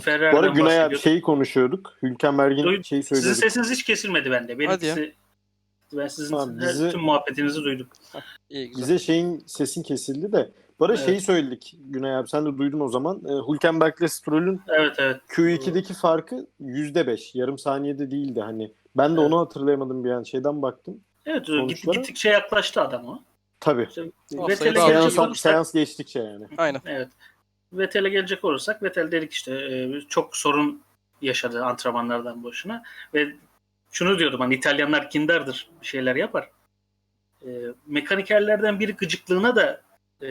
Ferrari'den Bu arada Günay abi şey- şeyi konuşuyorduk. Hülkenberg'in Duy- şeyi Sizin söylüyorduk. sesiniz hiç kesilmedi bende. Hadi ya. Ben sizin Tamam, bizi- tüm muhabbetinizi duydum. İyi güzel. Bize şeyin sesin kesildi de. Bu arada Evet. şeyi söyledik Günay abi sen de duydun o zaman. E, Hülkenberg'le Stroll'ün Evet evet. Q2'deki farkı %5. Yarım saniyede değildi hani. Ben de Evet. onu hatırlayamadım bir an. Şeyden baktım. Evet Sonuçlara- git, gittikçe yaklaştı adam o. Tabii. İşte O seans geçtikçe yani. Aynen. evet. Vettel'e gelecek olursak Vettel dedik işte e, çok sorun yaşadı antrenmanlardan boşuna ve şunu diyordum hani İtalyanlar kindardır bir şeyler yapar. E, mekanikerlerden biri gıcıklığına da e,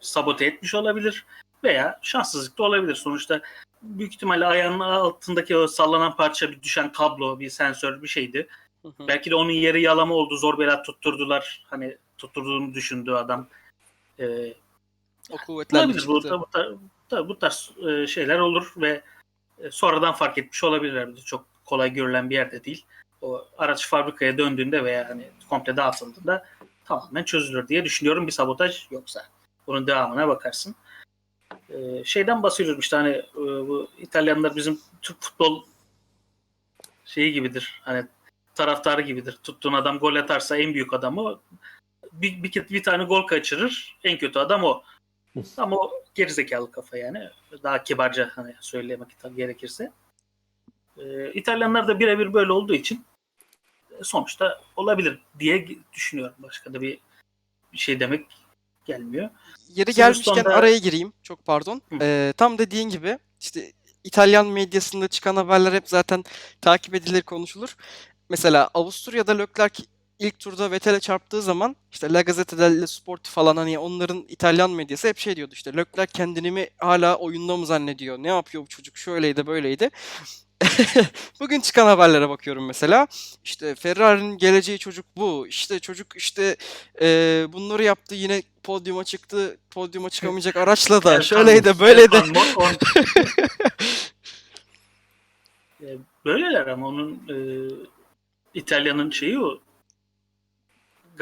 sabote etmiş olabilir veya şanssızlık da olabilir. Sonuçta büyük ihtimalle ayağının altındaki o sallanan parça bir düşen kablo, bir sensör bir şeydi. Hı hı. Belki de onun yeri yalama oldu. Zor bela tutturdular. Hani tutturduğunu düşündüğü adam. Ee, O kuvvetlerle olabilir. Bu, bu, tar- tabii bu tarz e, şeyler olur ve e, sonradan fark etmiş olabilirler. Bu Çok kolay görülen bir yerde değil. O araç fabrikaya döndüğünde veya hani komple dağıtıldığında tamamen çözülür diye düşünüyorum bir sabotaj yoksa. Bunun devamına bakarsın. Ee, şeyden bahsediyorum işte hani e, bu İtalyanlar bizim Türk futbol şeyi gibidir. Hani taraftarı gibidir. Tuttuğun adam gol atarsa en büyük adam o. Bir, bir, bir tane gol kaçırır. En kötü adam o. Ama o gerizekalı kafa yani. Daha kibarca hani söylemek gerekirse. Ee, İtalyanlar da birebir böyle olduğu için e, sonuçta olabilir diye düşünüyorum. Başka da bir, bir şey demek gelmiyor. Yeri gelmişken araya gireyim. Çok pardon. Hı. Ee, tam dediğin gibi işte İtalyan medyasında çıkan haberler hep zaten takip edilir, konuşulur. Mesela Avusturya'da Leclerc ilk turda Vettel'e çarptığı zaman işte La Gazzetta dello Sport falan hani onların İtalyan medyası hep şey diyordu işte Leclerc kendini mi hala oyunda mı zannediyor? Ne yapıyor bu çocuk? Şöyleydi böyleydi. Bugün çıkan haberlere bakıyorum mesela. İşte Ferrari'nin geleceği çocuk bu. İşte çocuk işte eee, bunları yaptı yine podyuma çıktı. Podyuma çıkamayacak araçla da şöyleydi böyle de. Erkan Mo- on- E, Böyleler ama onun e, İtalya'nın şeyi o.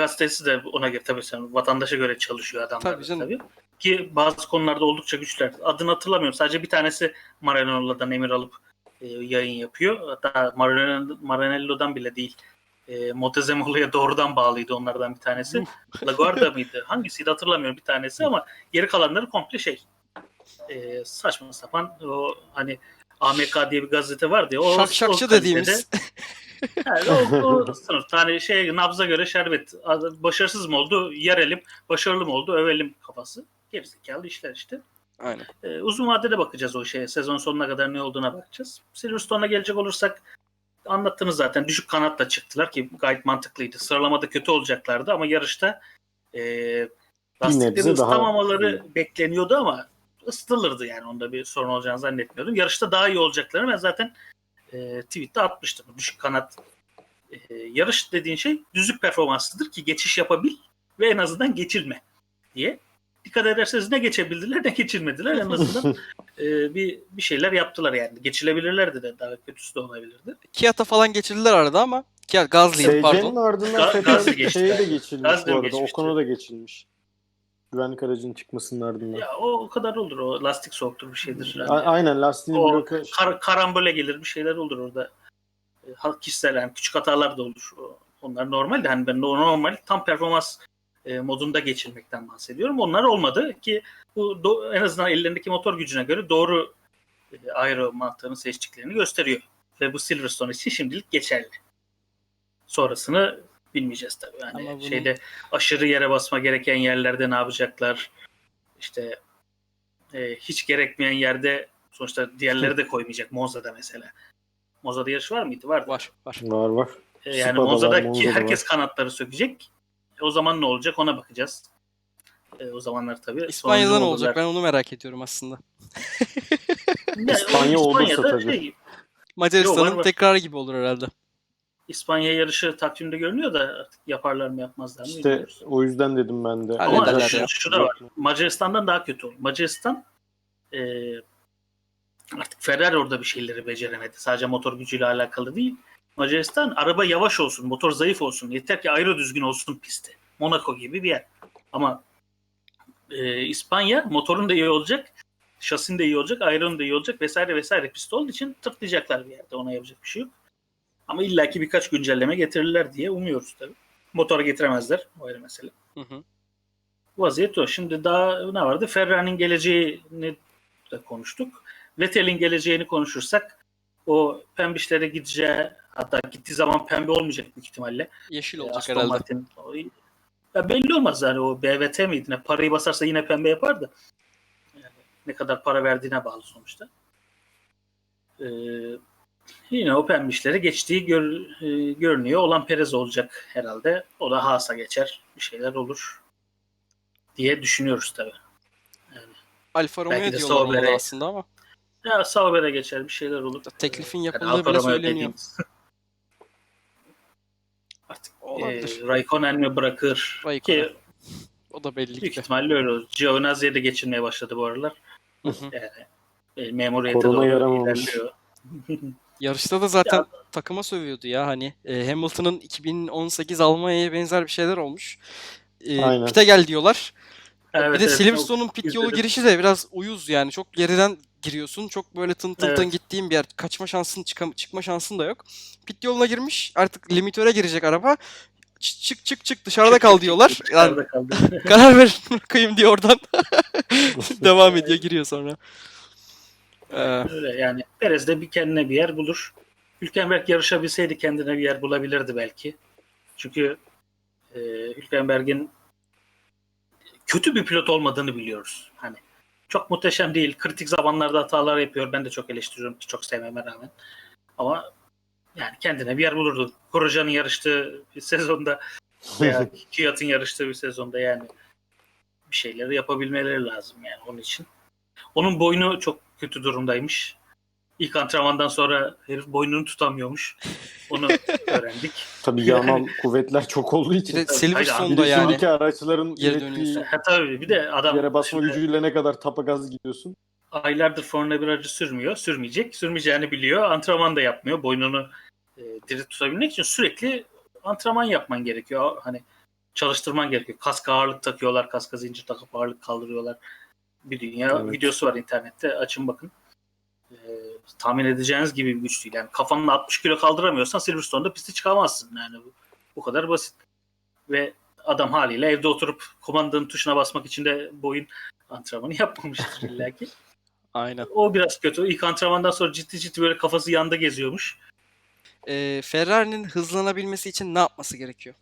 Gazetesi de ona göre tabii sen vatandaşa göre çalışıyor adamlar. Tabii Tabii canım. Ki bazı konularda oldukça güçler. Adını hatırlamıyorum. Sadece bir tanesi Maranello'dan emir alıp e, yayın yapıyor. Hatta Maranello- Maranello'dan bile değil. E, Montezemolo'ya doğrudan bağlıydı onlardan bir tanesi. LaGuardia mıydı? Hangisiydi hatırlamıyorum bir tanesi ama geri kalanları komple şey. E, saçma sapan o hani AMK diye bir gazete vardı ya. O, Şak şakçı o dediğimiz. Yani o, o sınıfta hani şey nabza göre şerbet başarısız mı oldu yerelim başarılı mı oldu övelim kafası gerizekalı işler işte. Aynen. Ee, uzun vadede bakacağız o şeye sezon sonuna kadar ne olduğuna bakacağız. Silverstone'a gelecek olursak anlattınız zaten düşük kanatla çıktılar ki gayet mantıklıydı. Sıralamada kötü olacaklardı ama yarışta e, lastikleri nebze daha ısıtamamaları bekleniyordu ama ısıtılırdı yani onda bir sorun olacağını zannetmiyordum. Yarışta daha iyi olacaklarını ben zaten e, tweette atmıştım. Düşük kanat e, yarış dediğin şey düzlük performanslıdır ki geçiş yapabil ve en azından geçilme diye. Dikkat ederseniz ne geçebildiler ne geçilmediler en azından e, bir bir şeyler yaptılar yani. Geçilebilirlerdi de daha kötüsü de olabilirdi. Kiat'a falan geçirdiler arada ama Kiat Gazli'ydi pardon. ardından Ga- Gazli şeye de geçilmiş Gazli bu arada. geçmişti. Ocon'a da geçilmiş. Güvenlik aracının çıkmasının ardından. Ya o, o kadar olur o lastik soğuktur bir şeydir. Yani. A- aynen lastiği O bloka kar, karambole gelir bir şeyler olur orada. E, ha- kişisel yani küçük hatalar da olur. Onlar normal de hani ben normal tam performans e, modunda geçirmekten bahsediyorum. Onlar olmadı ki bu do- en azından ellerindeki motor gücüne göre doğru e, aero mantığını seçtiklerini gösteriyor. Ve bu Silverstone için şimdilik geçerli. Sonrasını bilmeyeceğiz tabii. Yani bunu- şeyde aşırı yere basma gereken yerlerde ne yapacaklar? İşte e, hiç gerekmeyen yerde sonuçta diğerleri de koymayacak. Monza'da mesela. Monza'da yarış var mıydı? Vardı. Var var. var var. E, yani Spa'da var, Monza'da herkes kanatları sökecek. E, o zaman ne olacak ona bakacağız. E, o zamanlar tabii. İspanya'da ne sonucu olacak olurlar. ben onu merak ediyorum aslında. Yani İspanya olursa İspanya'da tabii. şey, Macaristan'ın tekrarı gibi olur herhalde. İspanya yarışı takvimde görünüyor da artık yaparlar mı yapmazlar mı İşte bilmiyoruz. o yüzden dedim ben de. Ama şu, şu da var. Macaristan'dan daha kötü olur. Macaristan e, artık Ferrari orada bir şeyleri beceremedi. Sadece motor gücüyle alakalı değil. Macaristan araba yavaş olsun, motor zayıf olsun. Yeter ki aero düzgün olsun pisti. Monaco gibi bir yer. Ama e, İspanya motorun da iyi olacak. Şasin de iyi olacak, ayron da iyi olacak vesaire vesaire pist olduğu için tıklayacaklar bir yerde. Ona yapacak bir şey yok. Ama illaki birkaç güncelleme getirirler diye umuyoruz tabii. Motora getiremezler. O ayrı mesele. Hı hı. Vaziyet o. Şimdi daha ne vardı? Ferrari'nin geleceğini de konuştuk. Vettel'in geleceğini konuşursak o pembişlere gideceği hatta gittiği zaman pembe olmayacak büyük ihtimalle. Yeşil Ee, olacak Aston herhalde. Martin. Ya belli olmaz yani o BVT miydi ne? Parayı basarsa yine pembe yapar da. Yani ne kadar para verdiğine bağlı sonuçta. Ee, yine o pembişlere geçtiği gör- e, görünüyor. Olan Perez olacak herhalde. O da Haas'a geçer. Bir şeyler olur diye düşünüyoruz tabii. Alfa Romeo diyorlar Sauber'e- aslında ama Ya Sauber'e geçer bir şeyler olur. teklifin Yani yapıldığı Alfa bile Romeo söyleniyor. dediğimiz. Artık e, Olabilir. Raikkonen mi bırakır? Raikkonen. Ki O da belli büyük ki. ihtimalle öyle olur. Giovinazzi'ye de geçirmeye başladı bu aralar. Hı hı. Yani e, memuriyete Korona doğru yaramamış. ilerliyor. Yarışta da zaten takıma sövüyordu ya hani e, Hamilton'ın 2018 Almanya'ya benzer bir şeyler olmuş. E, Aynen. pite gel diyorlar. Evet, bir de evet, Silverstone'un pit yolu izledim. girişi de biraz uyuz yani. Çok geriden giriyorsun. Çok böyle tın tın tın Evet. gittiğin bir yer. Kaçma şansın çıkam- çıkma şansın da yok. Pit yoluna girmiş. Artık limitöre girecek araba. Ç- Çık çık çık dışarıda kal diyorlar. Yani Dışarıda kaldı. karar ver bakayım diye oradan devam ediyor giriyor sonra. Ee, Öyle yani Perez de bir kendine bir yer bulur. Hülkenberg yarışabilseydi kendine bir yer bulabilirdi belki. Çünkü e, Hülkenberg'in kötü bir pilot olmadığını biliyoruz. Hani çok muhteşem değil. Kritik zamanlarda hatalar yapıyor. Ben de çok eleştiriyorum. Çok sevmeme rağmen. Ama yani kendine bir yer bulurdu. Grosjean'ın yarıştığı bir sezonda veya Kvyat'ın yarıştığı bir sezonda yani bir şeyleri yapabilmeleri lazım yani onun için. Onun boynu çok kötü durumdaymış. İlk antrenmandan sonra herif boynunu tutamıyormuş. Onu öğrendik. Tabii yanal kuvvetler çok olduğu bir için. de Bir Silverstone'da de yani. şimdiki araçların Geri dönüyorsun. Ha, tabii bir de adam yere basma şimdi gücüyle ne kadar tapagaz gidiyorsun. aylardır Formula 1 aracı sürmüyor. Sürmeyecek. Sürmeyeceğini biliyor. Antrenman da yapmıyor. Boynunu e, diri tutabilmek için sürekli antrenman yapman gerekiyor. Hani çalıştırman gerekiyor. Kask ağırlık takıyorlar. Kaska zincir takıp ağırlık kaldırıyorlar. Bir dünya Evet. videosu var internette. Açın bakın. E, tahmin edeceğiniz gibi bir güç değil. Yani kafanla 60 kilo kaldıramıyorsan Silverstone'da pisti çıkamazsın. Yani bu, bu kadar basit. Ve adam haliyle evde oturup kumandanın tuşuna basmak için de boyun antrenmanı yapmamıştır illaki. Aynen. O biraz kötü. İlk antrenmandan sonra ciddi ciddi böyle kafası yanda geziyormuş. Ee, Ferrari'nin hızlanabilmesi için ne yapması gerekiyor?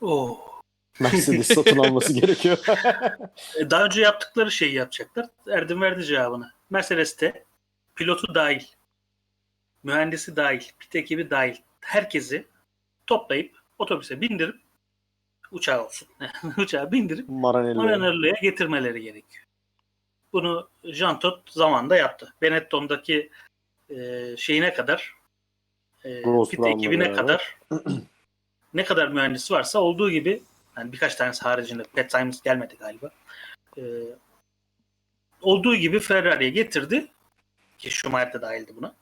Oo. Mercedes satın alması gerekiyor. E, Daha önce yaptıkları şeyi yapacaklar. Erdem verdi cevabını. Mercedes'te pilotu dahil, mühendisi dahil, pit ekibi dahil herkesi toplayıp otobüse bindirip uçağa olsun. uçağa bindirip Maranello. Maranello'ya getirmeleri gerekiyor. Bunu Jean Todt zamanında yaptı. Benetton'daki e, şeyine kadar e, Gross pit ekibine beraber. kadar ne kadar mühendis varsa olduğu gibi yani birkaç tanesi haricinde Pat Simons gelmedi galiba. E, olduğu gibi Ferrari'ye getirdi ki Schumacher de dahildi buna.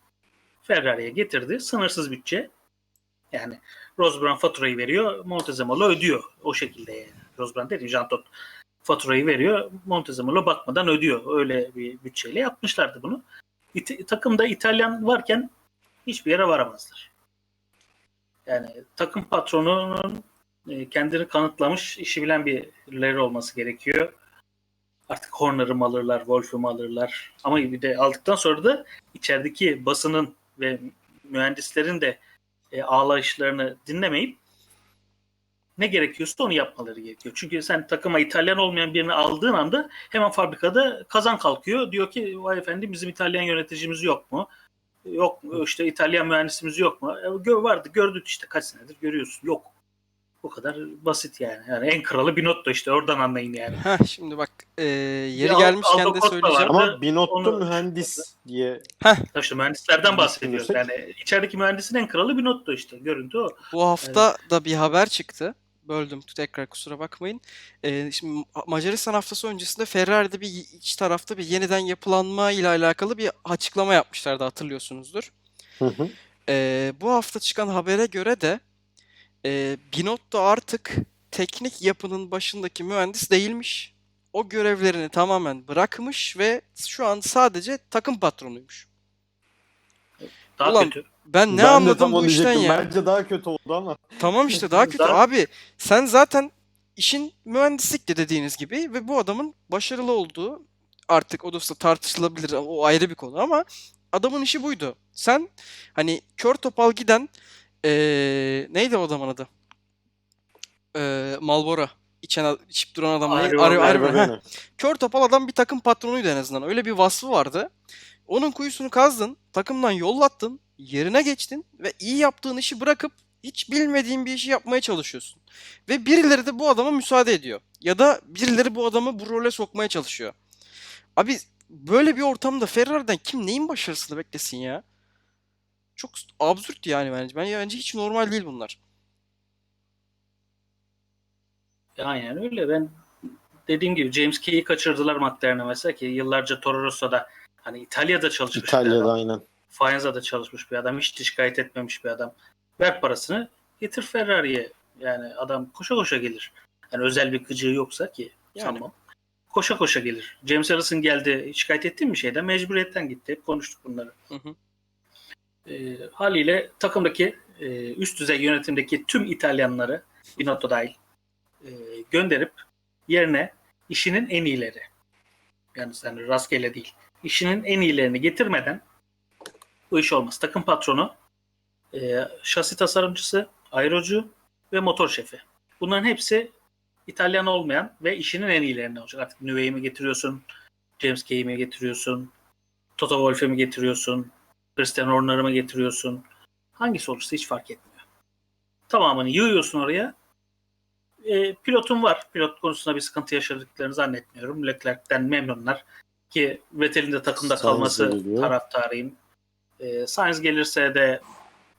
Ferrari'ye getirdi. Sınırsız bütçe. Yani Rosberg faturayı veriyor. Montezemolo ödüyor. O şekilde yani. Rosberg değil, Jean Todt faturayı veriyor. Montezemolo bakmadan ödüyor. Öyle bir bütçeyle yapmışlardı bunu. İt- takımda İtalyan varken hiçbir yere varamazlar. Yani takım patronunun e, kendini kanıtlamış, işi bilen birileri olması gerekiyor. Artık Horner'ı mı alırlar, Wolf'u mu alırlar. Ama bir de aldıktan sonra da içerideki basının ve mühendislerin de e, ağlayışlarını dinlemeyip ne gerekiyorsa onu yapmaları gerekiyor. Çünkü sen takıma İtalyan olmayan birini aldığın anda hemen fabrikada kazan kalkıyor. Diyor ki vay efendim bizim İtalyan yöneticimiz yok mu? Yok mu? İşte İtalyan mühendisimiz yok mu? E, vardı gördük işte kaç senedir görüyorsun. Yok. Bu kadar basit yani. Yani en kralı Binotto işte oradan anlayın yani. Heh, şimdi bak e, yeri Al- gelmişken Aldo de söyleyeceğim. var. Ama Binotto Onu- mühendis diye İşte mühendislerden bahsediyoruz. Yani içerideki mühendisin en kralı Binotto işte. Görüntü o. Bu hafta da bir haber çıktı. Böldüm tekrar kusura bakmayın. Ee, şimdi Macaristan haftası öncesinde Ferrari'de bir iç tarafta bir yeniden yapılanma ile alakalı bir açıklama yapmışlardı hatırlıyorsunuzdur. Hı hı. Ee, bu hafta çıkan habere göre de e, Binotto artık teknik yapının başındaki mühendis değilmiş. o görevlerini tamamen bırakmış ve şu an sadece takım patronuymuş. Daha Ulan, kötü. Ben ne Ben anladım bu işten ya? Bence daha kötü oldu ama. Tamam işte daha kötü Daha- abi. Sen zaten işin mühendislik de dediğiniz gibi ve bu adamın başarılı olduğu artık o da tartışılabilir o ayrı bir konu ama adamın işi buydu. Sen hani kör topal giden eee, neydi o adamın adı? Eee Marlboro içen içip duran adam. Kör topal adam bir takım patronuydu en azından. Öyle bir vasfı vardı. Onun kuyusunu kazdın, takımdan yollattın, yerine geçtin ve iyi yaptığın işi bırakıp hiç bilmediğin bir işi yapmaya çalışıyorsun. Ve birileri de bu adama müsaade ediyor. Ya da birileri bu adamı bu role sokmaya çalışıyor. Abi böyle bir ortamda Ferrari'den kim neyin başarısını beklesin ya? Çok absürt yani bence. Ben bence hiç normal değil bunlar. Aynen öyle. Ben dediğim gibi James Key'i kaçırdılar McLaren'e mesela ki yıllarca Toro Rosso'da hani İtalya'da çalışmış bir İtalya'da adam. aynen. Faenza'da çalışmış bir adam. Hiç şikayet etmemiş bir adam. Ver parasını getir Ferrari'ye. Yani adam koşa koşa gelir. Yani özel bir gıcığı yoksa ki Yani. tamam. Koşa koşa gelir. James Harrison geldi. Şikayet ettin mi şeyden? Mecburiyetten gitti. Hep konuştuk bunları. Hı hı. E, haliyle takımdaki e, üst düzey yönetimdeki tüm İtalyanları Binotto dahil e, gönderip yerine işinin en iyileri yani yani rastgele değil işinin en iyilerini getirmeden bu iş olmaz. Takım patronu, e, şasi tasarımcısı, aerocu ve motor şefi. Bunların hepsi İtalyan olmayan ve işinin en iyilerini olacak. Artık Nüve'yi mi getiriyorsun, James Kay'i mi getiriyorsun, Toto Wolff'i mi getiriyorsun, Christian Horner'ı mı getiriyorsun? Hangisi olursa hiç fark etmiyor. Tamamını yığıyorsun oraya. E, pilotun var. Pilot konusunda bir sıkıntı yaşadıklarını zannetmiyorum. Leclerc'ten memnunlar. Ki Vettel'in de takımda Sainz kalması geliyor. taraftarıyım. E, Sainz gelirse de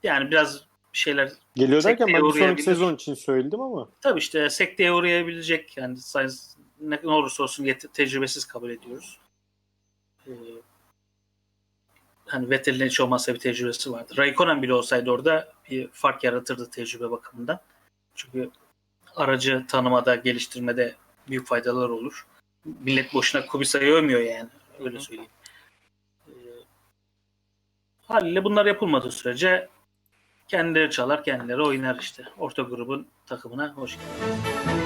yani biraz bir şeyler Geliyor derken ben bir sonraki sezon için söyledim ama. tabii işte sekteye uğrayabilecek yani Sainz ne, ne olursa olsun tecrübesiz kabul ediyoruz. E, hani Vettel'in hiç olmazsa bir tecrübesi vardı. Raikkonen bile olsaydı orada bir fark yaratırdı tecrübe bakımından. Çünkü aracı tanımada, geliştirmede büyük faydalar olur. Millet boşuna Kubica'yı övmüyor yani. Öyle söyleyeyim. Ee, haliyle bunlar yapılmadığı sürece kendileri çalar, kendileri oynar işte. Orta grubun takımına hoş geldiniz.